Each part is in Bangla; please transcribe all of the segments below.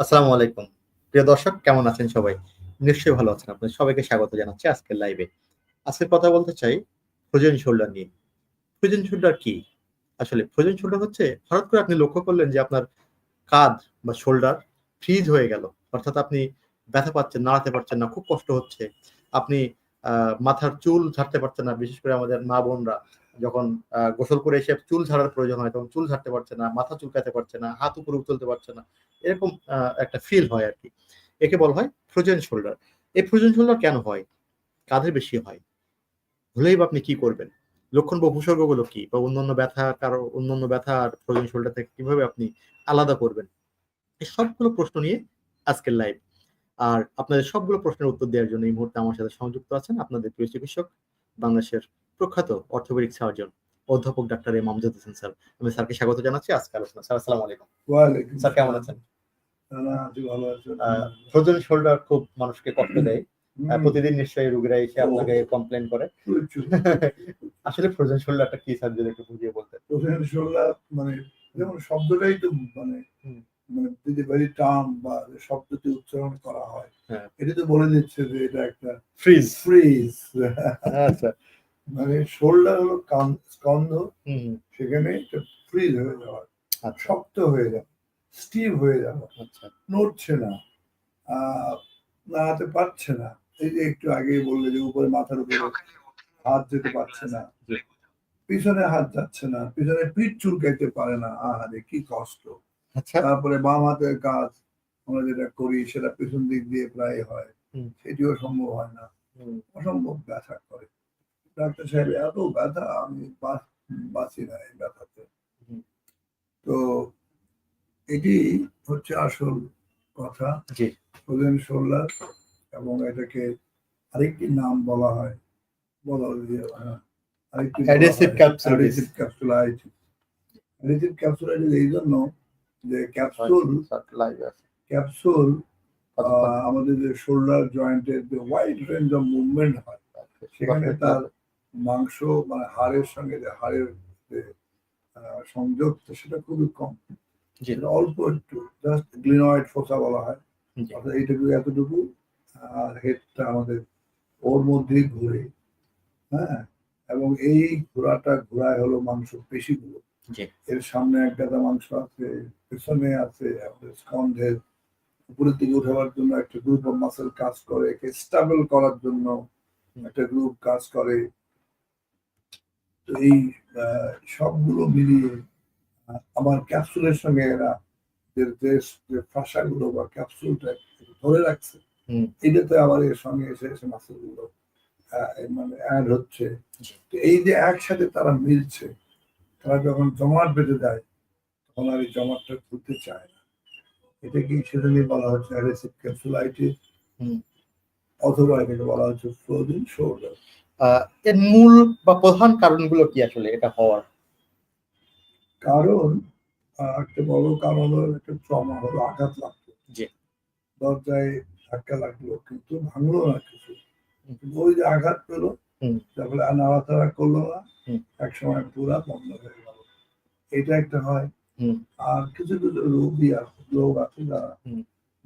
আসসালামু আলাইকুম। প্রিয় দর্শক, কেমন আছেন সবাই? নিশ্চয়ই ভালো আছেন। আপনাদের সবাইকে স্বাগত জানাচ্ছি আজকের লাইভে আজকে কথা বলতে চাই ফ্রোজেন শোল্ডার নিয়ে। ফ্রোজেন শোল্ডার কি? আসলে ফ্রোজেন শোল্ডার হচ্ছে, হঠাৎ করে আপনি লক্ষ্য করলেন যে আপনার কাঁধ বা শোল্ডার ফ্রিজ হয়ে গেল। অর্থাৎ আপনি ব্যথা পাচ্ছেন, নাড়াতে পারছেন না, খুব কষ্ট হচ্ছে। আপনি মাথার চুল ঝাড়তে পারছেন না, বিশেষ করে আমাদের মা বোনরা যখন গোসল করে এসে চুল ঝাড়ার প্রয়োজন হয়, তখন চুল ঝাড়তে পারছে না, মাথা চুলকাতে পারছে না, হাত উপরে তুলতে পারছে না, এরকম একটা ফিল হয় আর কি। একে বলা হয় ফ্রোজেন শোল্ডার এই ফ্রোজেন শোল্ডার কেন হয়? কাঁধে বেশি হয়? হলেই বা আপনি কি করবেন? লক্ষণ বা উপসর্গগুলো কি? বা অন্যান্য ব্যথা, কারও অন্যান্য ব্যথা আর ফ্রোজেন শোল্ডার থেকে কীভাবে আপনি আলাদা করবেন? এই সবগুলো প্রশ্ন নিয়ে আজকের লাইভ আর আপনাদের সবগুলো প্রশ্নের উত্তর দেওয়ার জন্য এই মুহূর্তে আমার সাথে সংযুক্ত আছেন আপনাদের প্রিয় চিকিৎসক, বাংলাদেশের প্রখ্যাত অর্থোপেডিক সার্জন অধ্যাপক doctor M Amjad Hossain sir. আমি স্যারকে স্বাগত জানাচ্ছি আজকে আলোচনা স্যার আসসালামু আলাইকুম। ওয়ালাইকুম স্যার কেমন আছেন। ফ্রোজেন শোল্ডার খুব মানুষকে কষ্ট দেয়। প্রতিদিন নিশ্চয়ই রোগীরা এসে আপনাকে কমপ্লেন করে। আসলে ফ্রোজেন শোল্ডারটা কি স্যার যদি একটু বুঝিয়ে বলতেন? প্রথমে শোল্ডার মানে যেমন শব্দটাই তো মানে। মানে যদি ভেরি টার্ম বা শব্দটি উচ্চারণ করা হয় হ্যাঁ। এটা তো বলে দিচ্ছে যে এটা একটা ফ্রিজ ফ্রিজ আচ্ছা মানে শোল্ডার হলো কান- স্কন্ধ সেখানে একটা ফ্রিজ হয়ে যাওয়া আচ্ছা। শক্ত হয়ে যাওয়া স্টিভ হয়ে যাওয়া। আচ্ছা। নড়ছে না নাড়াতে পারছে না। এই যে একটু আগেই বললে যে উপরে মাথার উপরে হাত যেতে পারছে না। পিছনে হাত যাচ্ছে না পিছনে পিঠ চুলকাইতে পারে না। আহারে কি কষ্ট। আচ্ছা। তারপরে বাম হাতের কাজ আমরা যেটা করি সেটা পিছন দিক দিয়ে প্রায় হয়। হুম। সেটিও সম্ভব হয় না। হুম, অসম্ভব ব্যথা করে। ডাক্তার সাহেব এত ব্যথা আমি বাঁচি না এই ব্যথাতে। তো এটি হচ্ছে আসল কথা। ফ্রোজেন শোল্ডার এবং এটাকে আরেকটি নাম বলা হয়। বলা আরেকটি অ্যাডহেসিভ ক্যাপসুলাইটিস এই জন্য যে ক্যাপসুল ক্যাপসুল আমাদের যে শোল্ডার জয়েন্টের যে ওয়াইড রেঞ্জ অফ মুভমেন্ট হয় সেখানে তার মাংস মানে হাড়ের সঙ্গে যে হাড়ের যে সংযোগ সেটা খুবই কম। অল্প একটু জাস্ট গ্লিনয়েড ফোসা বলা হয়। অর্থাৎ এইটুকু এতটুকু আর হেডটা আমাদের ওর মধ্যেই ঘুরে হ্যাঁ? এবং এই ঘোরাটা ঘোরায় হলো মাংস পেশিগুলো। এর সামনে এক গাদা মাংস আছে পেছনে আছে আমাদের স্কন্ধের উপরের দিকে উঠাবার জন্য একটা গ্রুপ অফ মাসেল কাজ করে একে স্টেবল করার জন্য একটা গ্রুপ কাজ করে। তো এই সবগুলো মিলিয়ে আমার ক্যাপসুলের সঙ্গে এরা যে যে- যে ফাঁসাগুলো বা ক্যাপসুলটা ধরে রাখছে। এটাতে আবার এর সঙ্গে এসে এসে মাসেলগুলো মানে অ্যাড হচ্ছে তো এই যে একসাথে তারা মিলছে তারা যখন জমাট বেঁধে দেয় তখন আর এই জমাটটা খুলতে চায় না এটা কি সেজন্যই বলা হচ্ছে অ্যারেসিভ ক্যাপসুলাইটিস হুম। অথবা এটাকে বলা হচ্ছে ফ্রোজেন শোল্ডার এর মূল বা প্রধান কারণগুলো কি আসলে এটা হওয়ার কারণ একটা বড় কারণ হলো একটা ট্রমা হলো আঘাত লাগল। দরজায় ধাক্কা লাগল কিন্তু ভাঙলো না কিছু ওই যে আঘাত পেল। তারপরে আর নাড়াচাড়া করল না। এক সময় পুরা বন্ধ হয়ে গেল এটা একটা হয়। আর কিছু কিছু রোগী আছে লোক আছে যারা।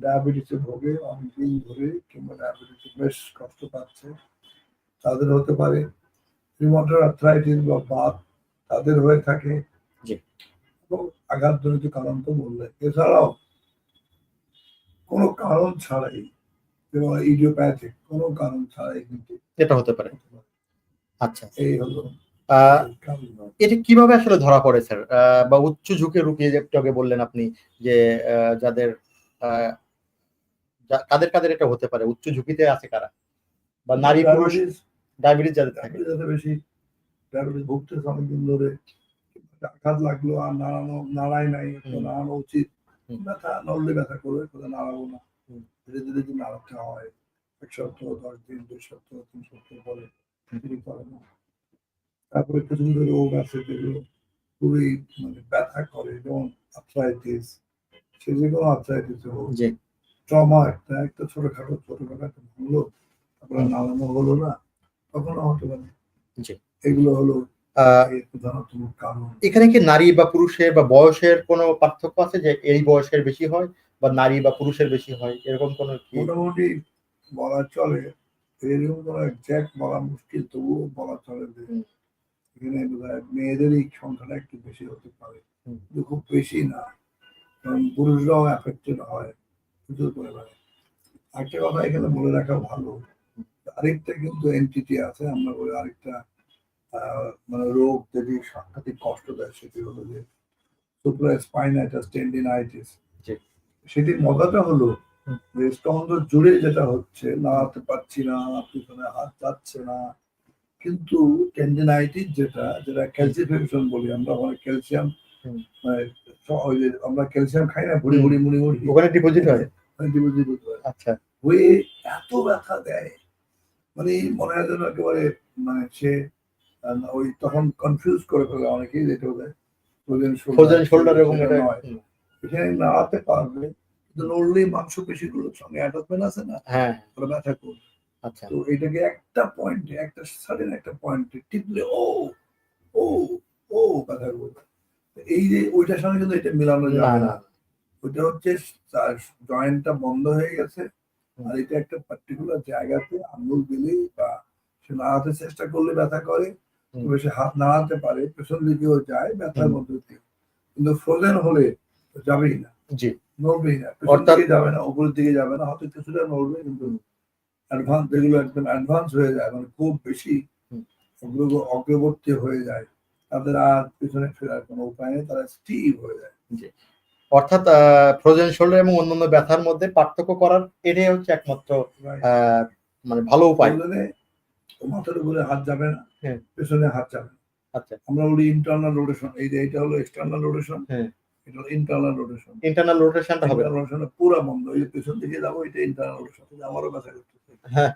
ডায়াবেটিসে ভোগে অনেকদিন ধরে কিংবা ডায়াবেটিসে বেশ কষ্ট পাচ্ছে তাদের হতে পারে। রিমোটার আর্থ্রাইটিস বা বাত তাদের হয়ে থাকে। এবং আঘাতজনিত কারণ তো বললে এছাড়াও কোনো কারণ ছাড়াই যেমন ইডিওপ্যাথিক কোনো কারণ ছাড়াই কিন্তু এটা হতে পারে। আচ্ছা। এই হলো। এটা কীভাবে আসলে ধরা পড়ে স্যার? বা উচ্চ ঝুঁকি রুগী যে একটু আগে বললেন আপনি যে আহ, যাদের কাদের কাদের এটা হতে পারে? উচ্চ ঝুঁকিতে আছে কারা? বা নারী পুরুষ? ডায়াবেটিস যাদের থাকে। বেশি ডায়াবেটিস ভুগতেছে অনেকদিন ধরে আঘাত লাগল আর নাড়ানো নাড়াই নাই নাড়ানো উচিত। ব্যথা নড়লে ব্যথা করবে কোথাও নাড়াবো না। ধীরে ধীরে যদি নাড়াতে হয় এক সপ্তাহ দশ দিন দুই সপ্তাহ তিন সপ্তাহ পরে তিনি করে না। তারপরে কিছু কিছু রোগ আছে যেগুলো খুবই মানে ব্যথা করে যেমন আর্থ্রাইটিস সে যে কোনো আর্থ্রাইটিস হোক। ট্রমা একটা একটা ছোটখাটো ছোটখাটো একটা ভাঙলো তারপরে নাড়ানো হলো না। তখনও হতে পারে এগুলো হলো আহ, এর প্রধানত কারণ। এখানে কি নারী বা পুরুষের বা বয়সের কোনো পার্থক্য আছে যে এই বয়সের বেশি হয় বা নারী বা পুরুষের বেশি হয়? এরকম কোনো কি? মোটামুটি বলা চলে এরকম কোনো একজ্যাক্ট বলা মুশকিল তবুও বলা চলে যে এখানে বোধহয় মেয়েদেরই সংখ্যাটা একটু বেশি হতে পারে। কিন্তু খুব বেশি না কারণ পুরুষরাও অ্যাফেক্টেড হয় প্রচুর পরিমাণে। একটা কথা এখানে বলে রাখা ভালো আরেকটা কিন্তু এন্টিটি আছে আমরা বলি আরেকটা মানে রোগ যদি সাংঘাতিক কষ্ট দেয় সেটি হলো যে সুপ্রা স্পাইনাইটাস টেন্ডিনাইটিস। সেটির মজাটা হলো। যে স্তম্ভ জুড়ে যেটা হচ্ছে নাড়াতে পারছি না পিছনে হাত যাচ্ছে না। কিন্তু টেন্ডিনাইটিস যেটা যেটা ক্যালসিফিকেশন বলি আমরা অনেক ক্যালসিয়াম মানে ওই যে আমরা ক্যালসিয়াম খাই না ভুড়ি। ভুড়ি মুড়ি মুড়ি। ওখানে ডিপোজিট হয়? ডিপোজিট হয়। আচ্ছা। হয়ে এত ব্যথা দেয়। মানে মনে হয় যেন একেবারে মানে সে ওই তখন কনফিউজ করে ফেলে অনেকেই যেটা ফ্রোজেন ফ্রোজেন শোল্ডার এটা নয়। নাড়াতে পারবে কিন্তু নড়লেই সঙ্গে অ্যাটাচমেন্ট আছে না হ্যাঁ। ব্যথা করবে। আচ্ছা। তো এটাকে একটা পয়েন্টে একটা সাডেন একটা পয়েন্টে টিপলে ও ও ও ব্যথা করবে। এই যে ওইটার সঙ্গে কিন্তু এটা মিলানো যাবে না ওইটা হচ্ছে জয়েন্টটা বন্ধ হয়ে গেছে। আর এটা একটা পার্টিকুলার জায়গাতে আঙুল দিলেই বা সে নাড়াতে চেষ্টা করলে ব্যথা করে তবে সে হাত নাড়াতে পারে পেছন দিকেও যায় ব্যথার মধ্যে দিয়ে। কিন্তু ফ্রোজেন হলে যাবেই না। জি। নড়বেই না। অর্থাৎ- যাবে না উপরের দিকে যাবে না হয়তো কিছুটা নড়বে কিন্তু। অ্যাডভান্স এগুলো একদম অ্যাডভান্স হয়ে যায় মানে খুব বেশি। অগ্রগ- অগ্রবর্তী হয়ে যায়। তাদের আর পিছনে ফেরার কোনো উপায় নেই তারা স্টিভ হয়ে যায়। অর্থাৎ ফ্রোজেন শোল্ডার এবং অন্যান্য ব্যথার মধ্যে পার্থক্য করার এটাই হচ্ছে একমাত্র? মানে ভালো উপায় মাথার উপরে হাত যাবে না হ্যাঁ। পেছনে হাত যাবে আচ্ছা আমরা বলি ইন্টারনাল রোটেশন এই যে এটা হলো এক্সটার্নাল রোটেশন হ্যাঁ। এটা হলো ইন্টারনাল রোটেশন ইন্টারনাল রোটেশনটা হবে রোটেশন পুরো বন্ধ যে পেছন দিকে যাব এটা ইন্টারনাল রোটেশন আমারও ব্যথা করতেছে হ্যাঁ।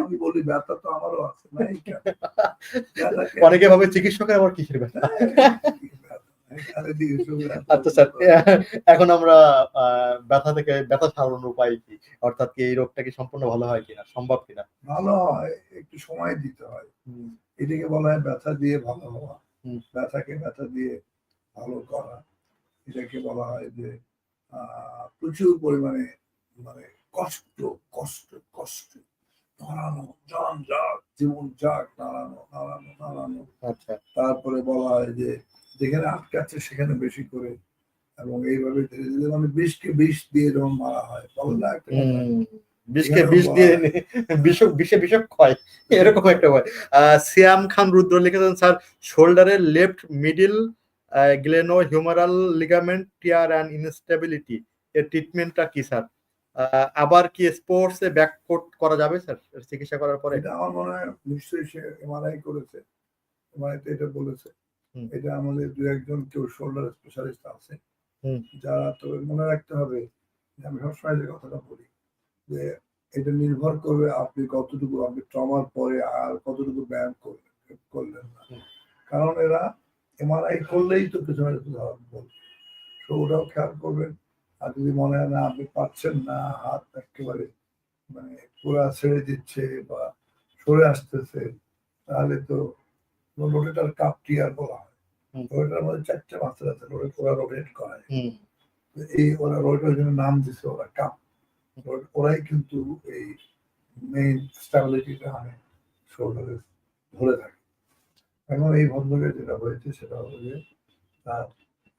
আমি বলি ব্যথা তো আমারও আছে? অনেকে ভাবে চিকিৎসকের আবার কিসের ব্যথা এখানে দিয়ে শুরু ব্যথা। আচ্ছা স্যার এখন আমরা ব্যথা থেকে ব্যথা সারানোর উপায় কি? অর্থাৎ কি এই রোগটা কি সম্পূর্ণ ভালো হয় কিনা? সম্ভব কিনা? ভালো হয় একটু সময় দিতে হয়। এটাকে বলা হয় ব্যথা দিয়ে ভালো হওয়া। ব্যথাকে ব্যথা দিয়ে ভালো করা। এটাকে বলা হয় যে আহ, প্রচুর পরিমাণে মানে কষ্ট কষ্ট কষ্ট। নাড়ানো যান যাক জীবন যাক নাড়ানো আচ্ছা। তারপরে বলা হয় যে যেখানে আটকাচ্ছে সেখানে বেশি করে। এবং এইভাবে ধীরে ধীরে মানে বিষকে বিষ দিয়ে যখন মারা হয় বলে না একটা বিষকে বিষ দিয়ে বিষক বিষে বিষক ক্ষয় এরকম একটা হয় সিয়াম খান রুদ্র লিখেছেন sir শোল্ডারের left middle glenohumeral ligament tear and instability এর ট্রিটমেন্টটা কি স্যার? আবার কি স্পোর্টস এ ব্যাককোট করা যাবে স্যার চিকিৎসা করার পরে? এটা আমার মনে হয় নিশ্চয়ই সে এমআরআই করেছে। এমআরআই তে এটা বলেছে। এটা আমাদের দু একজন কেউ শোল্ডার স্পেশালিস্ট আছে। যারা তবে মনে রাখতে হবে আমি সবসময় যে কথাটা বলি যে এটা নির্ভর করবে আপনি কতটুকু আপনি ট্রমার পরে আর কতটুকু ব্যায়াম করলেন করলেন না। কারণ এরা এমআরআই করলেই তো পিছনে ধরা বলবে তো ওটাও খেয়াল করবেন। আর যদি মনে হয় না আপনি পাচ্ছেন না হাত একেবারে মানে পুরা ছেড়ে দিচ্ছে বা সরে আসতেছে তাহলে তো রোটেটার কাপ টিয়ার বলা হয়। রোটেটার মধ্যে চারটে মাত্রা আছে রোটেট ওরা রোটেট করে হুম। এই ওরা রোটেটার জন্য নাম দিছে ওরা কাপ। ওরাই কিন্তু এই মেইন স্টেবিলিটিটা আনে শোল্ডারে ধরে থাকে। এখন এই বন্ধকে যেটা হয়েছে সেটা হলো যে তার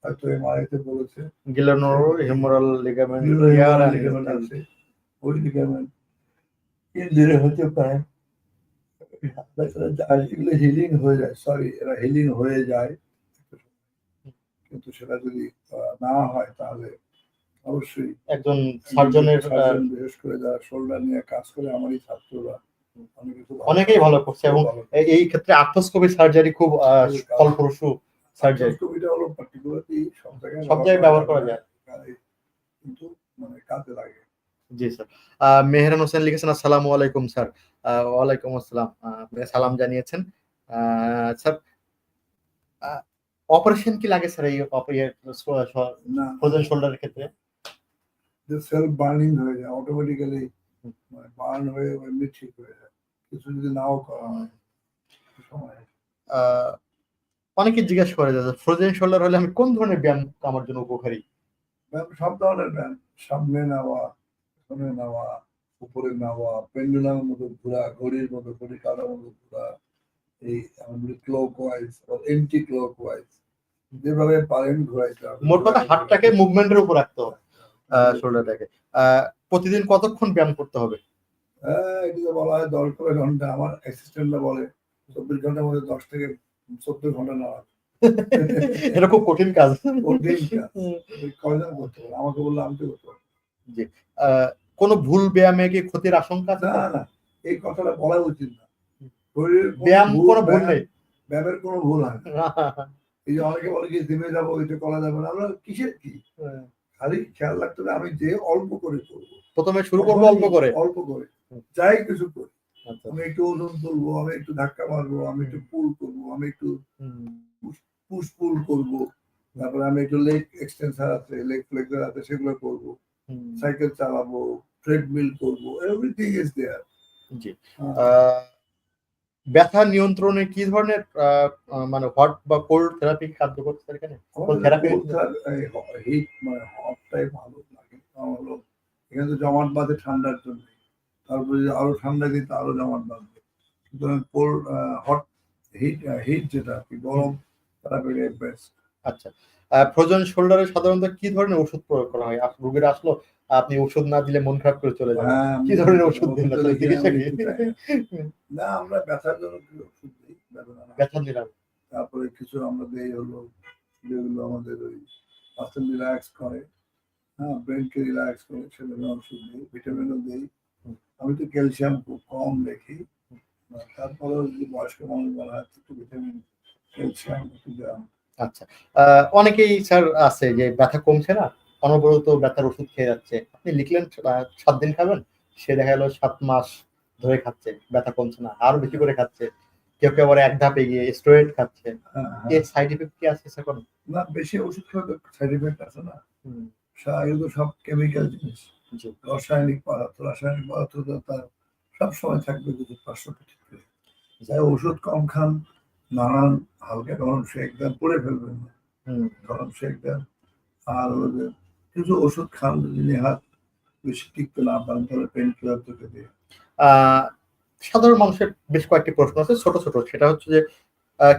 হয়তো এমআরআইতে বলেছে। Glenohumeral ligament MRI ligament আছে। ওই লিগামেন্ট ইঞ্জুরি হতে পারে। এগুলো হিলিং হয়ে যায়। সরি এরা হিলিং হয়ে যায়। কিন্তু সেটা যদি না হয় তাহলে অবশ্যই একজন সার্জনের সার্জন বিশেষ করে যারা শোল্ডার নিয়ে কাজ করে আমারই ছাত্ররা। অনেকেই ভালো করছে এবং এই- ক্ষেত্রে আর্থোস্কোপি সার্জারি খুব ফলপ্রসূ। সার্জারি হলো পার্টিকুলারলি সব জায়গায় সব জায়গায় ব্যবহার করা যায়। কিন্তু মানে কাজে লাগে। জি স্যার মেহরান হোসেন লিখেছেন আসসালামু আলাইকুম স্যার ওয়ালাইকুম আসসালাম। আপনি সালাম জানিয়েছেন। স্যার অপারেশন কি লাগে স্যার এই ফ্রোজেন শোল্ডারের ক্ষেত্রে? যে সেলফ বার্নিং হয়ে যায় অটোমেটিক্যালি মানে বার্ন হয়ে এমনি ঠিক হয়ে যায়। কিছু যদি নাও করা হয় সময়। অনেকে জিজ্ঞাসা করে যে ফ্রোজেন শোল্ডার হলে আমি কোন ধরনের ব্যায়াম আমার জন্য উপকারী? ব্যায়াম সব ধরনের ব্যায়াম। সামনে নেওয়া সামনে নেওয়া উপরে নেওয়া পেন্ডুলামের মতো ঘোরা ঘড়ির মতো ঘড়ি কাটার মতো ঘোরা এই clockwise anti clock wise যেভাবে পারেন ঘোরাইতে হবে। মোট কথা হাতটাকে মুভমেন্টের উপর রাখতে হবে শোল্ডারটাকে। প্রতিদিন কতক্ষণ ব্যায়াম করতে হবে? হ্যাঁ এটিকে বলা হয় দশ করে ঘণ্টা। আমার অ্যাসিস্ট্যান্টরা বলে চব্বিশ ঘণ্টার মধ্যে দশ থেকে চোদ্দ ঘণ্টা নেওয়া এটা খুব কঠিন কাজ। কঠিন কাজ। করতে পারে? আমাকে বলল আমি তো করতে আহ, কোনো ভুল ব্যায়ামে কি ক্ষতির আশঙ্কা না না এই কথাটা বলা উচিত না। ব্যায়াম কোনো ভুল নেই। ব্যায়ামের কোনো ভুল হয় না। এই যে অনেকে বলে কি জিমে যাব এটা করা যাবে না। আমরা কিসের কি? খালি খেয়াল রাখতে হবে আমি যে অল্প করে করব। প্রথমে শুরু করব অল্প করে। অল্প করে। যাই কিছু করি। আমি একটু ওজন তুলবো আমি একটু ধাক্কা মারবো আমি একটু পুল করব আমি একটু পুশ পুল করব। তারপরে আমি একটু লেগ এক্সটেন্সার আছে লেগ ফ্লেক্সার আছে সেগুলো করব। সাইকেল চালাবো ট্রেডমিল করব এভরিথিং ইজ দেয়ার জি। আহ, ব্যথা নিয়ন্ত্রণে কি ধরনের মানে হট বা কোল্ড থেরাপি কার্যকর স্যার এখানে? therapy? হিট মানে হটটাই ভালো লাগে। হলো এখানে তো জমাট বাঁধে ঠান্ডার জন্য। তারপরে যদি আরও ঠান্ডা দিতে আরও জমাট বাঁধবে। সুতরাং কোল্ড হট হিট হিট যেটা আর কি গরম থেরাপিটাই বেস্ট আচ্ছা। ফ্রোজেন শোল্ডারে সাধারণত কি ধরনের ওষুধ প্রয়োগ করা হয়? রোগীরা আসলো আপনি ওষুধ না দিলে মন খারাপ করে চলে যাবে হ্যাঁ, কি ধরনের ওষুধ দিন চিকিৎসা কি? না আমরা ব্যথার জন্য কিছু ওষুধ দিই। ব্যথা নিরাম তারপরে কিছু আমরা দেই হলো যেগুলো আমাদের ওই মাসেল রিল্যাক্স করে হ্যাঁ ব্রেনকে রিল্যাক্স করে সেগুলো ওষুধ দিই ভিটামিনও দিই। আমি তো ক্যালসিয়াম খুব কম দেখি। তারপরে যদি বয়স্ক মানুষ বলা হয় একটু ভিটামিন ক্যালসিয়াম একটু দেওয়া আচ্ছা। অনেকেই স্যার আছে যে ব্যথা কমছে না অনবরত ব্যথার ওষুধ খেয়ে যাচ্ছে। আপনি লিখলেন সাত দিন খাবেন সে দেখা গেল সাত মাস ধরে খাচ্ছে ব্যথা কমছে না আরও বেশি করে খাচ্ছে। কেউ কেউ আবার এক ধাপে গিয়ে স্টেরয়েড খাচ্ছে। হ্যাঁ, হ্যাঁ। এর সাইড ইফেক্ট কি আছে স্যার না বেশি ওষুধ খেলে সাইড এফেক্ট আছে না। এগুলো সব কেমিক্যাল জিনিস। রাসায়নিক পদার্থ রাসায়নিক পদার্থ তো তার সব সময় থাকবে কিছু পার্শ্ব প্রতিক্রিয়া যাই ওষুধ কম খান নানান হালকা গরম শেক দেন পরে ফেলবেন না। হুম, গরম শেক দেন আর কিছু ওষুধ খান যদি নেহাত বেশি টিকতে না পারেন তাহলে পেন কিলার থেকে দিয়ে সাধারণ মানুষের বেশ কয়েকটি প্রশ্ন আছে ছোট ছোট। সেটা হচ্ছে যে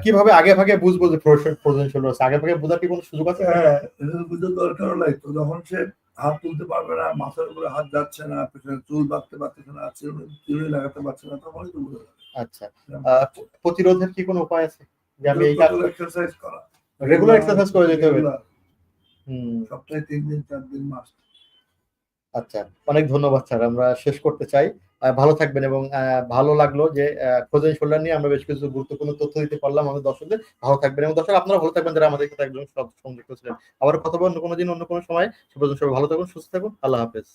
কীভাবে আগে ভাগে বুঝব যে ফ্রোজেন শোল্ডার আছে আগে ভাগে বোঝার কি কোনো সুযোগ আছে? হ্যাঁ তো বুঝতে দরকার লাগতো যখন সে হাত তুলতে পারবে না মাথার উপরে হাত যাচ্ছে না পেছনে চুল বাঁধতে পারতেছে না চিরুনি লাগাতে পারছে না তখনই তো বুঝতে যাবে। আচ্ছা প্রতিরোধের কি কোনো উপায় আছে? যে আমি এই এক্সারসাইজ করা। রেগুলার এক্সারসাইজ করে যেতে হবে। হুম। সপ্তাহে তিন দিন চার দিন মাস। আচ্ছা অনেক ধন্যবাদ স্যার, আমরা শেষ করতে চাই। ভালো থাকবেন এবং ভালো লাগল যে খোঁজেন শোল্ডার নিয়ে আমরা বেশ কিছু গুরুত্বপূর্ণ তথ্য দিতে পারলাম আমাদের দর্শকদের। ভালো থাকবেন এবং দর্শক আপনারা ভালো থাকবেন যারা আমাদের সাথে একজন সব সংযুক্ত ছিলেন। আবার কথা বলব অন্য কোনো দিন, অন্য কোনো সময়। সবাই ভালো থাকুন, সুস্থ থাকুন। আল্লাহ হাফেজ।